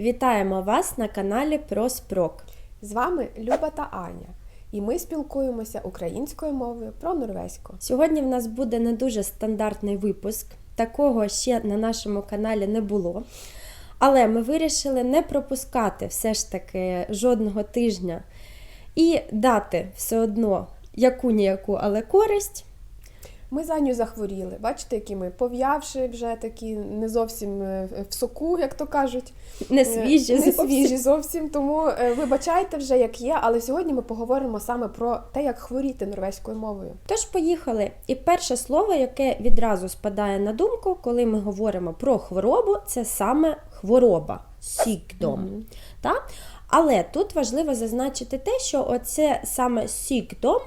Вітаємо вас на каналі Проспрок. З вами Люба та Аня, і ми спілкуємося українською мовою про норвезьку. Сьогодні в нас буде не дуже стандартний випуск. Такого ще на нашому каналі не було. Але ми вирішили не пропускати все ж таки жодного тижня і дати все одно яку-ніяку, але користь. Ми за Аню захворіли. Бачите, які ми пов'явши вже такі не зовсім е, в соку, як то кажуть. Не свіжі, Е, не зовсім. свіжі зовсім. Тому е, вибачайте вже, як є. Але сьогодні ми поговоримо саме про те, як хворіти норвезькою мовою. Тож поїхали. І перше слово, яке відразу спадає на думку, коли ми говоримо про хворобу, це саме хвороба сікдом. Мгм. Так? Але тут важливо зазначити те, що оце саме сікдом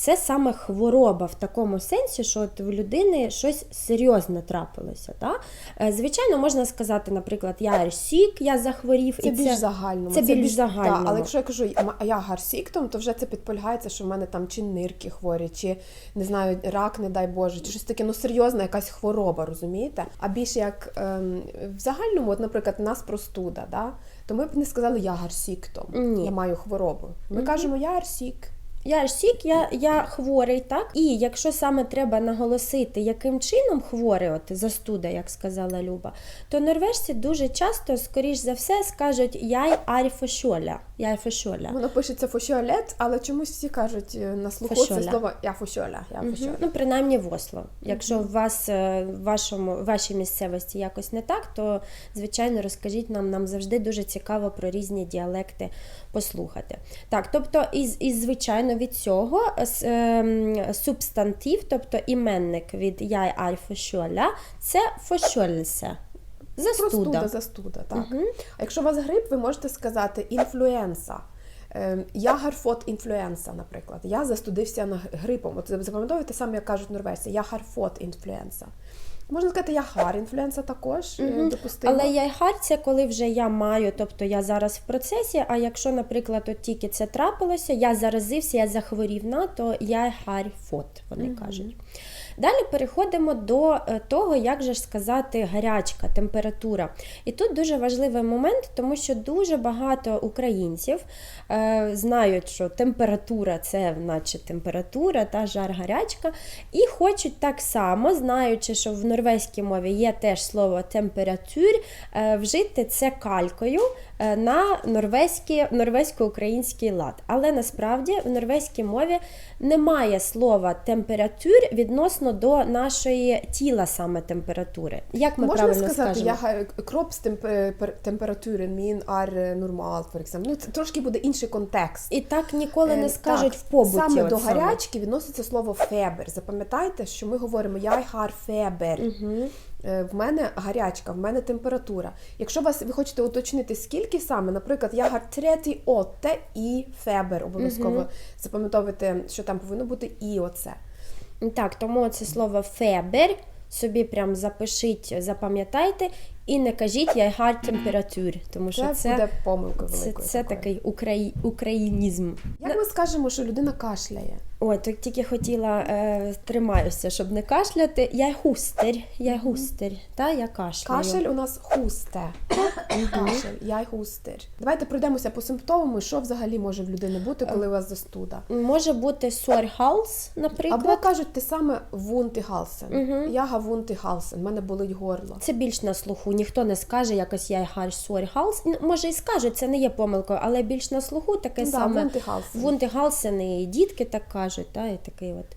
це саме хвороба в такому сенсі, що от в людини щось серйозне трапилося. Так? Е, Звичайно, можна сказати, наприклад, я er сік, я захворів, Це і більш загально. це більш загальному. але якщо я кажу «М- я гарсіктом, то вже це підполягається, що в мене там чи нирки хворі, чи не знаю, рак, не дай Боже, чи щось таке, ну серйозна якась хвороба, розумієте? А більше як ем, в загальному, от, наприклад, у нас простуда, да? то ми б не сказали я гарсіктом, Ні. я маю хворобу. Ми кажемо я арсік. Я ж сік, я, я хворий, так? І якщо саме треба наголосити, яким чином хворий, от застуда, як сказала Люба, то норвежці дуже часто, скоріш за все, скажуть яй арфошоля. Яй фошоля. Воно пишеться фошіолет, але чомусь всі кажуть е, на слуху Фошоля. це слово я фошоля. Я фошоля. Ну, принаймні в Осло. Якщо в вас е, в вашому в вашій місцевості якось не так, то звичайно розкажіть нам. Нам завжди дуже цікаво про різні діалекти послухати. Так, тобто, із, із звичайно від цього с- ем, субстантив, тобто іменник від яй альфошоля, це фошольсе. Застуда. Простуда, застуда, так. А якщо у вас грип, ви можете сказати інфлюенса. Ем, Я гарфот інфлюенса, наприклад. Я застудився на грипом. От запам'ятовуєте саме, як кажуть норвежці, я гарфот інфлюенса. Можна сказати, я хар інфлюенса також, е, допустимо. Але яйхар це коли вже я маю, тобто я зараз в процесі. А якщо, наприклад, от тільки це трапилося, я заразився, я захворів на, то яйхар фот, вони кажуть. Далі переходимо до е, того, як же ж сказати гарячка, температура. І тут дуже важливий момент, тому що дуже багато українців е, знають, що температура це наче температура та жар гарячка, і хочуть так само, знаючи, що в норвезькій мові є теж слово температур, е, вжити це калькою на норвезький, норвезько-український лад. Але насправді в норвезькій мові немає слова температур відносно до нашої тіла саме температури. Як ми Можна правильно сказати, скажемо? я кропстемпературен мін ар нормал. Ну, це трошки буде інший контекст. І так ніколи не Е, скажуть так, в побуті. Саме до гарячки відноситься слово фебер. Запам'ятайте, що ми говоримо я хар фебер. Е, В мене гарячка, в мене температура. Якщо вас ви хочете уточнити, скільки саме, наприклад, я гар отте і фебер. Обов'язково запам'ятовуйте, що там повинно бути і оце. Так, тому це слово фебер собі прям запишіть, запам'ятайте і не кажіть я гар температур, тому що Це, це, буде помилкою це, великою. це такою. такий украї, українізм. Як ми скажемо, що людина кашляє? Ой, так тільки хотіла е, тримаюся, щоб не кашляти. Я густер, я густер, та я кашляю. Кашель у нас хусте. Кашель, я хустер. Давайте пройдемося по симптомам, що взагалі може в людини бути, коли у вас застуда. Може бути сорхалс, наприклад. Або кажуть те саме вунти галсен. Я га вунти галсен, в мене болить горло. Це більш на слуху. Ніхто не скаже якось я гар сорхалс. Може і скажуть, це не є помилкою, але більш на слуху таке Ну да, саме. і дітки так кажуть, та, і такий от.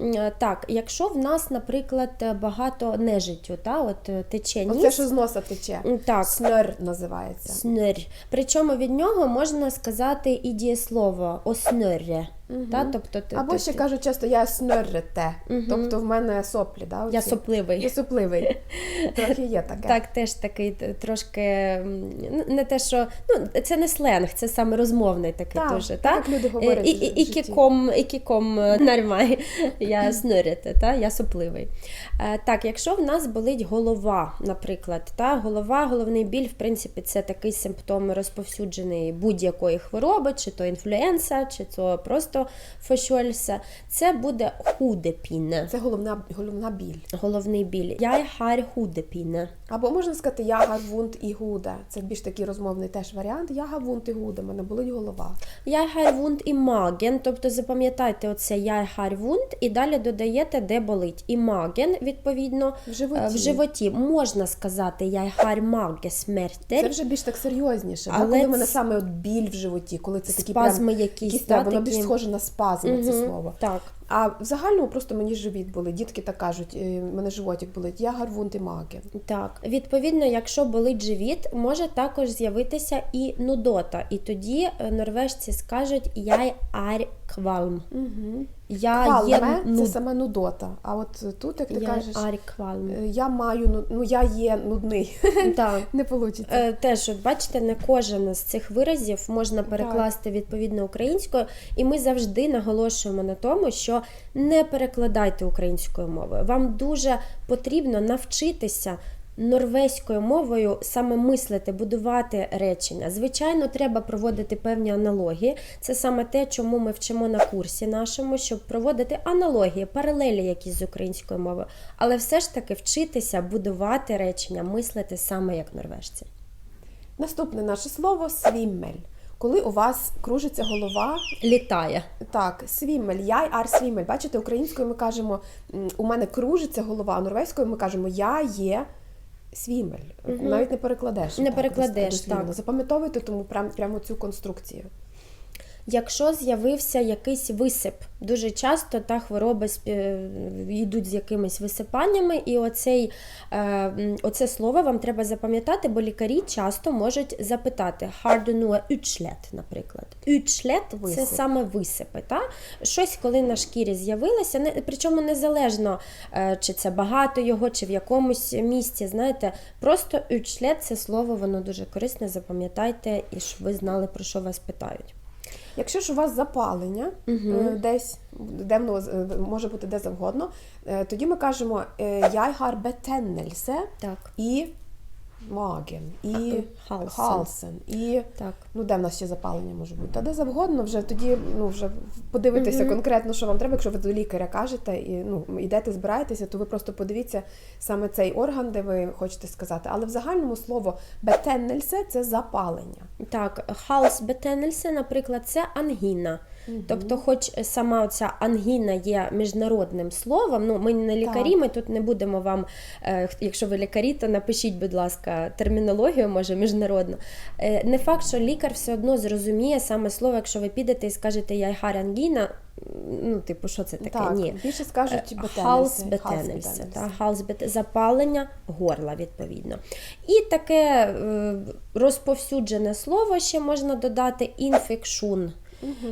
Е, Так, якщо в нас, наприклад, багато нежиттю, та, от е, тече ніс, Оце що з носа тече. Так. Снер називається. Снер. Причому від нього можна сказати і дієслово оснерре. Та, тобто, ти- Або ти- ще ти- кажуть часто я снеррете. Тобто в мене соплі, да, оці? я сопливий. Я сопливий. Трохи є таке. Так, теж такий трошки не те, що ну це не сленг, це саме розмовний такий Так, дуже. так, Та? як люди говорять І, і, і кіком, і кіком е, нормай, я снурите, та я сопливий. Е, Так, якщо в нас болить голова, наприклад, та голова, головний біль, в принципі, це такий симптом розповсюджений будь-якої хвороби, чи то інфлюенса, чи то просто фошольса. Це буде худепіне. Це головна, головна біль. Головний біль. Я har hodepine. Або можна сказати я гарвунт і гуде. Це більш такий розмовний теж варіант. Я гарвунт і гуде, мене болить голова. Я вунд і маген, тобто запам'ятайте оце я вунд і далі додаєте, де болить. І маген, відповідно, В животі. е, в животі. Можна сказати я har magesmerter. Це вже більш так серйозніше. Але коли в мене саме от біль в животі, коли це такі Спазми прям, якісь, да, воно більш схоже на спазми, це слово. Так. А в загальному просто мені живіт болить. Дітки так кажуть, е, мене животик болить. Я гарвунт і маген. Так, відповідно, якщо болить живіт, може також з'явитися і нудота. І тоді е, норвежці скажуть я er kvalm. Угу. Я Квалме є це саме нудота. А от тут, як ти я кажеш, е, я маю ну, я є нудний. Так. Не вийде. Е, Теж, от бачите, не кожен з цих виразів можна перекласти відповідно українською, і ми завжди наголошуємо на тому, що не перекладайте українською мовою. Вам дуже потрібно навчитися. Норвезькою мовою саме мислити, будувати речення. Звичайно, треба проводити певні аналогії. Це саме те, чому ми вчимо на курсі нашому, щоб проводити аналогії, паралелі якісь з українською мовою. Але все ж таки вчитися будувати речення, мислити саме як норвежці. Наступне наше слово свіммель. Коли у вас кружиться голова, Літає. так, свімель, яй ар свімель. Бачите, українською ми кажемо, у мене кружиться голова, а норвезькою ми кажемо я є свімель. Навіть не перекладеш. Не так, перекладеш, дослівно. так. Запам'ятовуйте тому прям, прямо цю конструкцію. Якщо з'явився якийсь висип, дуже часто та хвороби спі- йдуть з якимись висипаннями, і оцей, е, оце слово вам треба запам'ятати, бо лікарі часто можуть запитати «Har du наприклад. Utslett – це саме висипи. Та? Щось, коли на шкірі з'явилося, не, причому незалежно, е, чи це багато його, чи в якомусь місці. Знаєте, просто «utslett» – це слово, воно дуже корисне, запам'ятайте, і щоб ви знали, про що вас питають. Якщо ж у вас запалення угу. десь, де воно е, може бути де завгодно, е, тоді ми кажемо яйгар Так. і «magen», і Halsen. «halsen», і Так. Ну, де в нас ще запалення може бути? Та де завгодно, вже тоді ну, вже подивитися конкретно, що вам треба. Якщо ви до лікаря кажете і ну, йдете, збираєтеся, то ви просто подивіться саме цей орган, де ви хочете сказати. Але в загальному слово бетеннельсе це запалення. Так, халсбетенельсе, наприклад, це ангіна. Тобто, хоч сама оця ангіна є міжнародним словом, ну ми не лікарі, Так. ми тут не будемо вам, е, якщо ви лікарі, то напишіть, будь ласка, термінологію, може, міжнародну. Е, Не факт, що лікар все одно зрозуміє саме слово, якщо ви підете і скажете я хар ангіна, ну, типу, що це таке? Так, Ні. більше скажуть. Халсбетенельсе, та халсбет запалення горла, відповідно. І таке е, розповсюджене слово ще можна додати інфекшун.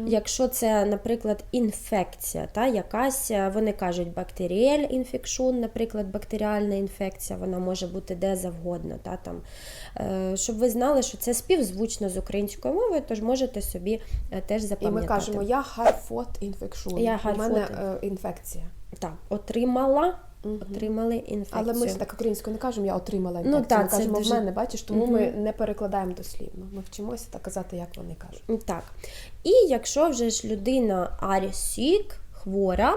Якщо це, наприклад, інфекція, та якась, е, вони кажуть бактеріель інфекшун, наприклад, бактеріальна інфекція, вона може бути де завгодно. Та, там. Е, Щоб ви знали, що це співзвучно з українською мовою, тож можете собі е, теж І ми кажемо я харфот інфекшун. Я У мене інфекція. Так, отримала, отримали інфекцію. Але ми ж так українською не кажемо, я отримала Ну, інфекцію. так, ми це кажемо дуже- в мене, бачиш, тому ми не перекладаємо дослівно. Ми вчимося так казати, як вони кажуть. Так. І якщо вже ж людина арісік, хвора,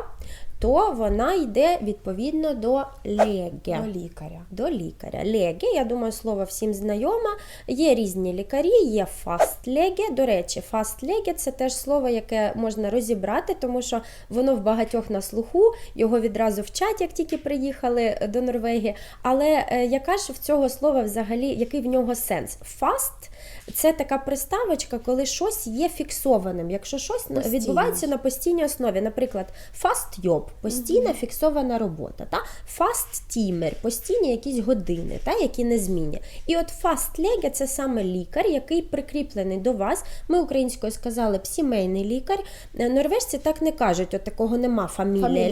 то вона йде відповідно до леге. До лікаря. До лікаря. Леге, я думаю, слово всім знайоме. Є різні лікарі, є фастлеге. До речі, фастлеге це теж слово, яке можна розібрати, тому що воно в багатьох на слуху, його відразу вчать, як тільки приїхали до Норвегії. Але е, яка ж в цього слова взагалі, який в нього сенс? Фаст це така приставочка, коли щось є фіксованим. Якщо щось Постійно. відбувається на постійній основі, наприклад, fast job – постійна фіксована робота, та fast timer – постійні якісь години, та які не змінні. І от fast lega – це саме лікар, який прикріплений до вас. Ми українською сказали б сімейний лікар. Е, Норвежці так не кажуть, от такого нема фамілія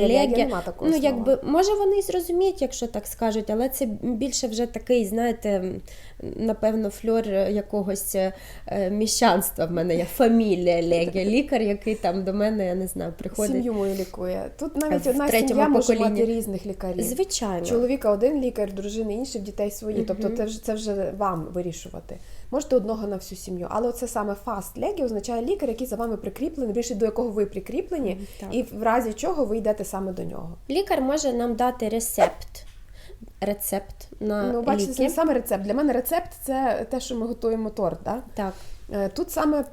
такого Ну якби може вони і зрозуміють, якщо так скажуть, але це більше вже такий, знаєте, напевно, фльор якогось е, міщанства в мене є. Фамілія Леге, лікар, який там до мене, я не знаю, приходить. Сім'ю мою лікує. Тут навіть В одна сім'я може мати різних лікарів. Звичайно. Чоловіка один лікар, дружини інший, дітей свої. Тобто це вже це вже вам вирішувати. Можете одного на всю сім'ю. Але це саме фаст легі означає лікар, який за вами прикріплений, більше до якого ви прикріплені, так. і в разі чого ви йдете саме до нього. Лікар може нам дати рецепт. рецепт на Ну, бачите, це не саме рецепт. Для мене рецепт це те, що ми готуємо торт. Да? Так. Е, Тут саме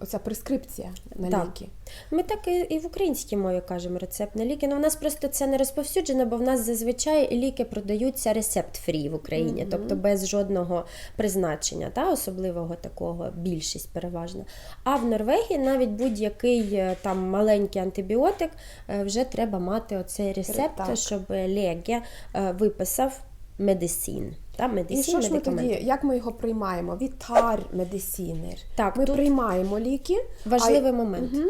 оця прескрипція на Так. ліки. Ми так і, і в українській мові кажемо рецепт на ліки. Ну, в нас просто це не розповсюджено, бо в нас зазвичай ліки продаються рецепт-фрі в Україні, тобто без жодного призначення, та, особливого такого, більшість переважно. А в Норвегії навіть будь-який е, там маленький антибіотик е, вже треба мати оцей рецепт, Так. щоб леге е, виписав медицин. Та, І що ж ми тоді, як ми його приймаємо? Вітар медицинер. Так, ми тут приймаємо ліки. Важливий а, момент. Угу,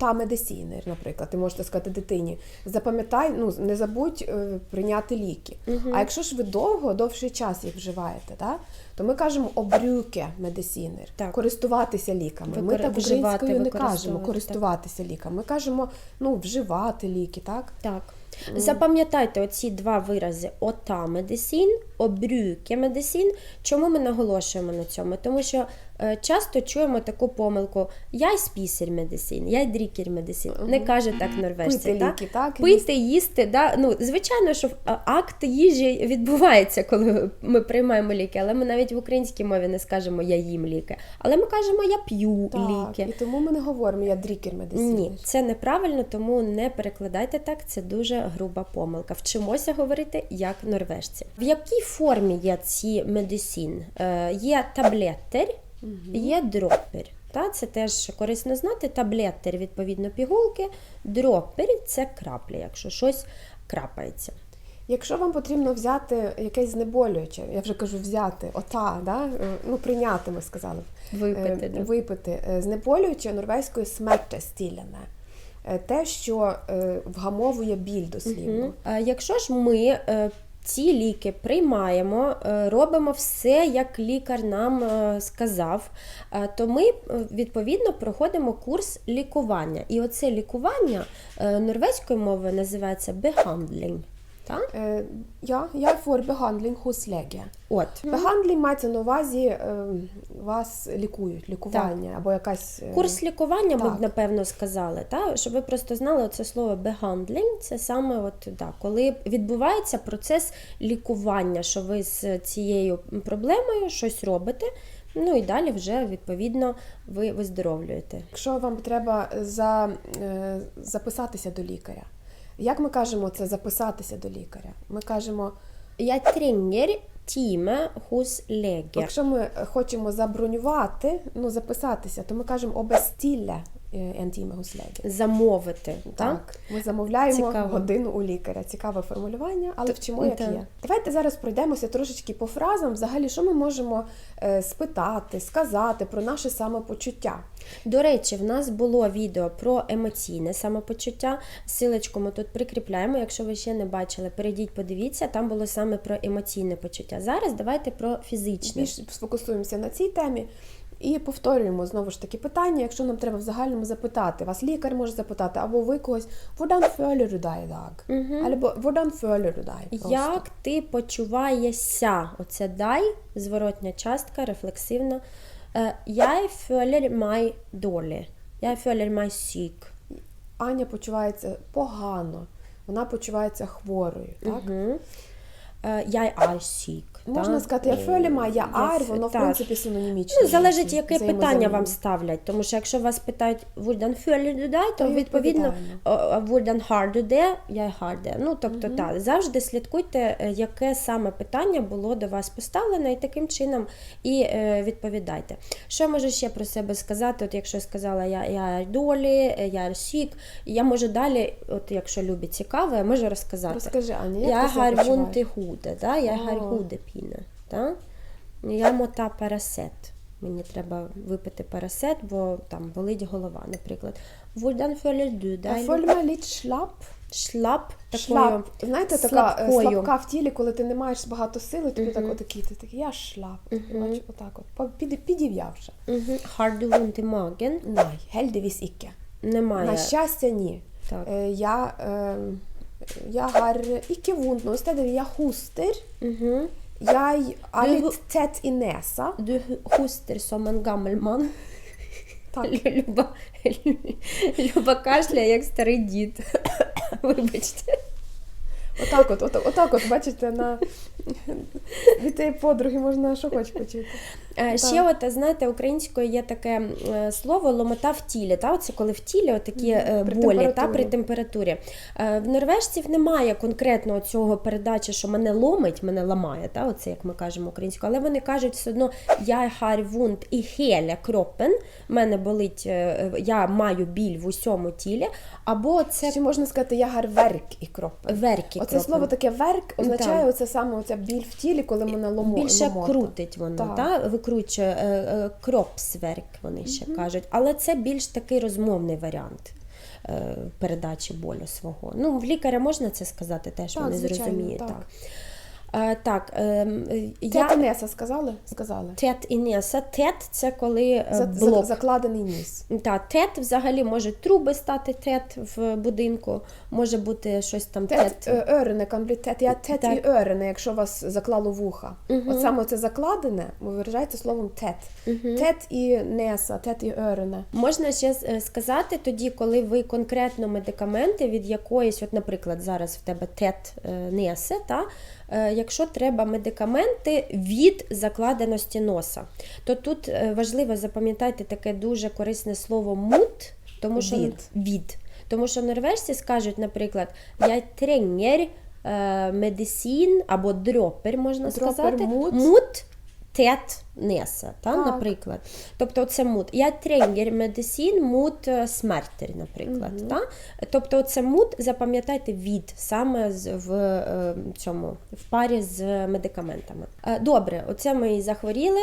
ta mediciner, наприклад. Ти можете сказати дитині. Запам'ятай, ну не забудь е, прийняти ліки. А якщо ж ви довго, довший час їх вживаєте, да? то ми кажемо обрюке медицинер, Так. користуватися ліками. ми так вживати, українською не кажемо користуватися ліками. Ми кажемо ну, вживати ліки, так? Так. Запам'ятайте оці два вирази ота медицин, обрюке медицин. Чому ми наголошуємо на цьому? Тому що часто чуємо таку помилку: я й спісер медицин, я й дрікер медицин. Не каже так норвежці. Пити та? ліки, так? Пити, їсти. Да? Ну, звичайно, що акт їжі відбувається, коли ми приймаємо ліки, але ми навіть в українській мові не скажемо я їм ліки. Але ми кажемо я п'ю Так, ліки. і тому ми не говоримо я дрікер медицинер. Ні, це неправильно, тому не перекладайте так. Це дуже груба помилка. Вчимося говорити як норвежці. В якій формі є ці медицин? Е, Є таблеттер, є дропер. Та, це теж корисно знати. Таблеттер, відповідно, пігулки, дропер це краплі, якщо щось крапається. Якщо вам потрібно взяти якесь знеболююче, я вже кажу взяти, ота, да? е, ну прийняти, ми сказали. Випити, е, да. випити. Е, Знеболююче норвезькою смертестілене. Те, що е, вгамовує біль дослівно. А Якщо ж ми ці ліки приймаємо, е, робимо все, як лікар нам е, сказав, е, то ми відповідно проходимо курс лікування. І оце лікування норвезькою мовою називається behandling. Так? Е, Ja, jeg får behandling hos lege. От. Behandling мається на увазі, е, вас лікують, лікування або якась. е, Курс лікування ми б напевно сказали, та? щоб ви просто знали оце слово behandling, це саме от, да, коли відбувається процес лікування, що ви з цією проблемою щось робите, ну і далі вже відповідно ви виздоровлюєте. Якщо вам треба за, е, записатися до лікаря, як ми кажемо це записатися до лікаря? Ми кажемо, Я тренер тіме хус легер. якщо ми хочемо забронювати, ну записатися, то ми кажемо обестілля ентіме гуслегі. Замовити. Так? Так, ми замовляємо Цікаво. годину у лікаря. Цікаве формулювання, але вчимо, як так. є. Давайте зараз пройдемося трошечки по фразам. Взагалі, що ми можемо е, спитати, сказати про наше самопочуття. До речі, в нас було відео про емоційне самопочуття. Силочку ми тут прикріпляємо. Якщо ви ще не бачили, перейдіть, подивіться. Там було саме про емоційне почуття. Зараз давайте про фізичне. Більш сфокусуємося на цій темі. І повторюємо знову ж таки питання, якщо нам треба в загальному запитати. Вас лікар може запитати, або ви когось «Hvordan føler du deg i dag?» Або? Просто. Як ти почуваєшся? Оце дай, зворотня частка, рефлексивна. Е, Jeg føler meg dårlig. Jeg føler meg syk. Аня почувається погано, вона почувається хворою. Так? Е, Jeg er syk. Можна сказати, я meg, я Я ар, воно в принципі синонімічне. Ну, залежить, яке питання вам ставлять. Тому що якщо вас питають «Hvordan føler du то відповідно du det?», «Jeg har. Ну, тобто, так, завжди слідкуйте, е, яке саме питання було до вас поставлено, і таким чином і е, відповідайте. Що я можу ще про себе сказати? От якщо я сказала я, я долі, я сік, я можу далі, от якщо любі цікаво, я можу розказати. Розкажи, Аня, Я ти себе har почуваєш? Vondt i hodet, да? jeg har О. hodepine. Да? Я мота парасет. Мені треба випити парасет, бо там болить голова, наприклад. Я meg litt slapp. Шлап такою Шлап. Знаєте, така е, слабкою. слабка в тілі, коли ти не маєш багато сили, тобі так отакий, ти такий, я шлап. Бачиш, отак от. Під, підів'явши. Du vondt i magen? Nei, heldigvis ikke. Немає. На щастя, ні. Так. Е, Я, е, har ikke vondt noe sted. Jeg hoster. Угу. Jeg er Du- litt tett i nesa. Du hoster som en gammel mann. Люба, кашляє, як старий дід. Вибачте. Отак от, отак от, бачите, на від цієї подруги можна що хоч почути. Е, Ще от, знаєте, українською є таке е, слово ломота в тілі. Та? Оце коли в тілі от такі е, При болі та, при температурі. В норвежців немає конкретного цього передачі, що мене ломить, мене ламає, та? Оце як ми кажемо українською, але вони кажуть все одно я vondt i hele kroppen, мене болить, я маю біль в усьому тілі, або це Ще можна сказати, я гар верк і кропа. верки. Оце слово таке верк означає Так. оце саме оця біль в тілі, коли мене ломо, Більше ломота. крутить воно, Так. та? Викручує е, е, кропсверк, вони ще кажуть. Але це більш такий розмовний варіант е, передачі болю свого. Ну, в лікаря можна це сказати, теж Так, вони звичайно, зрозуміють. так. Так. Так, е, я... Тета Неса сказали? Сказали. Тет і неса. Тет це коли е, блок. закладений ніс. Та, тет взагалі може труби стати тет в будинку, може бути щось там тет. Тет е, bli tett. Я тет Так. і öronen, якщо вас заклало вуха. От саме це закладене виражається словом тет. Тет і неса, тет і öronen. Можна ще е, сказати тоді, коли ви конкретно медикаменти від якоїсь, от, наприклад, зараз в тебе тет несе, та, якщо треба медикаменти від закладеності носа, то тут е, важливо запам'ятати таке дуже корисне слово мут, тому що Від. від. Тому що норвежці скажуть, наприклад, я треnger е, медицин або дропер, можна Дропер, сказати. мут. мут тет неса, та, Так. наприклад. Тобто це мут. Я тренгер медицин мут е, смертер, наприклад. Та? Тобто це мут, запам'ятайте від саме з, в е, цьому в парі з медикаментами. Е, Добре, оце ми і захворіли,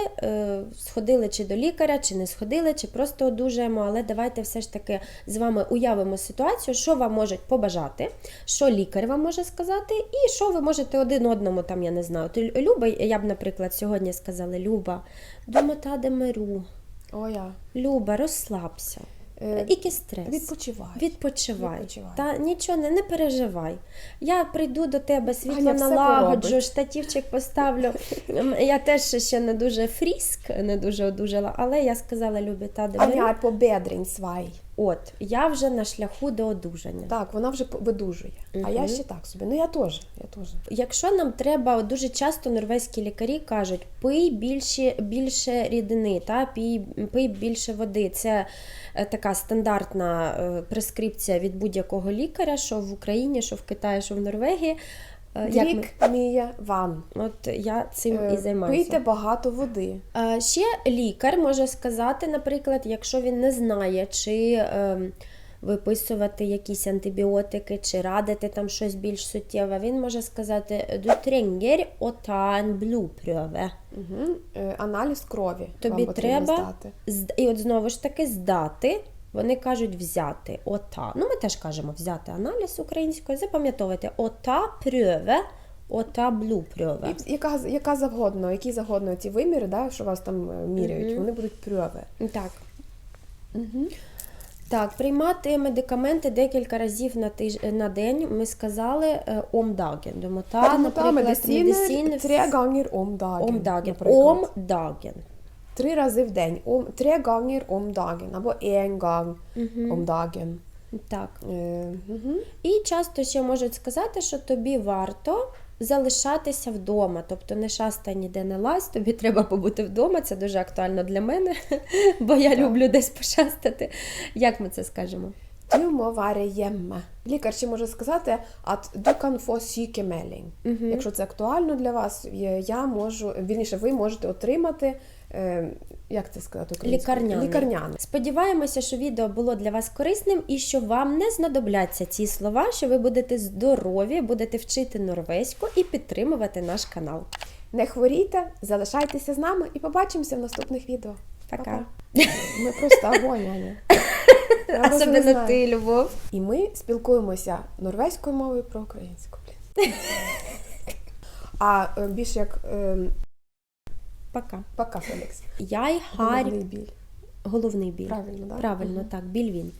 сходили чи до лікаря, чи не сходили, чи просто одужаємо, але давайте все ж таки з вами уявимо ситуацію, що вам можуть побажати, що лікар вам може сказати, і що ви можете один одному, там, я не знаю. Люба, я б, наприклад, сьогодні сказала: Люба, думата демеру. О, я. Люба, розслабся. Е, Який стрес? Відпочивай. Відпочивай. Відпочивай. Та нічого не, не переживай. Я прийду до тебе, світло Аня налагоджу, штатівчик поставлю. Я теж ще не дуже фріск, не дуже одужала, але я сказала Любі та Аня Демиру, är på bedringssvaj. От я вже на шляху до одужання. Так, вона вже видужує. А я ще так собі. Ну я теж. Я теж. Якщо нам треба, дуже часто норвезькі лікарі кажуть, пий більше, більше рідини, та пий, пий більше води. Це е, така стандартна е, прескрипція від будь-якого лікаря, що в Україні, що в Китаї, що в Норвегії. Е, як ми- Дрік ван. От я цим Е, і займаюся. Пийте багато води. Е, Ще лікар може сказати, наприклад, якщо він не знає, чи ем, виписувати якісь антибіотики, чи радити там щось більш суттєве, він може сказати: «Du trenger å ta en. Угу. Аналіз крові. Тобі вам треба здати. І от знову ж таки здати. Вони кажуть взяти ота. Ну, ми теж кажемо взяти аналіз українською, запам'ятовувати ота прьове, ота блупрьове. І яка, яка завгодно, які завгодно ці виміри, да, що вас там е, міряють, вони будуть прьове. Так. Так, приймати медикаменти декілька разів на тиж... на день. Ми сказали е, омдаген. Домота, Та наприклад, медицини ganger om омдаген. Омдаген. Три рази в день. Om, tre ganger om dagen. Або en gang om dagen. Так. Е, угу. І часто ще можуть сказати, що тобі варто залишатися вдома, тобто не шастай ніде не лазь, тобі треба побути вдома. Це дуже актуально для мене, бо я люблю десь пошастати. Як ми це скажемо? Лікар ще може сказати, at du kan få sykemelding. Якщо це актуально для вас, я- можу, вірніше, ви можете отримати, як це сказати українською? Лікарняне. Лікарняне. Сподіваємося, що відео було для вас корисним і що вам не знадобляться ці слова, що ви будете здорові, будете вчити норвезьку і підтримувати наш канал. Не хворійте, залишайтеся з нами і побачимося в наступних відео. Пока. Ми просто огонь, Аня. Особливо ти, Любов. І ми спілкуємося норвезькою мовою про українську. А е, більш як е, Пока. пока, Фелікс. Я й Головний біль. головний біль. Правильно, так? Правильно, так, біль він.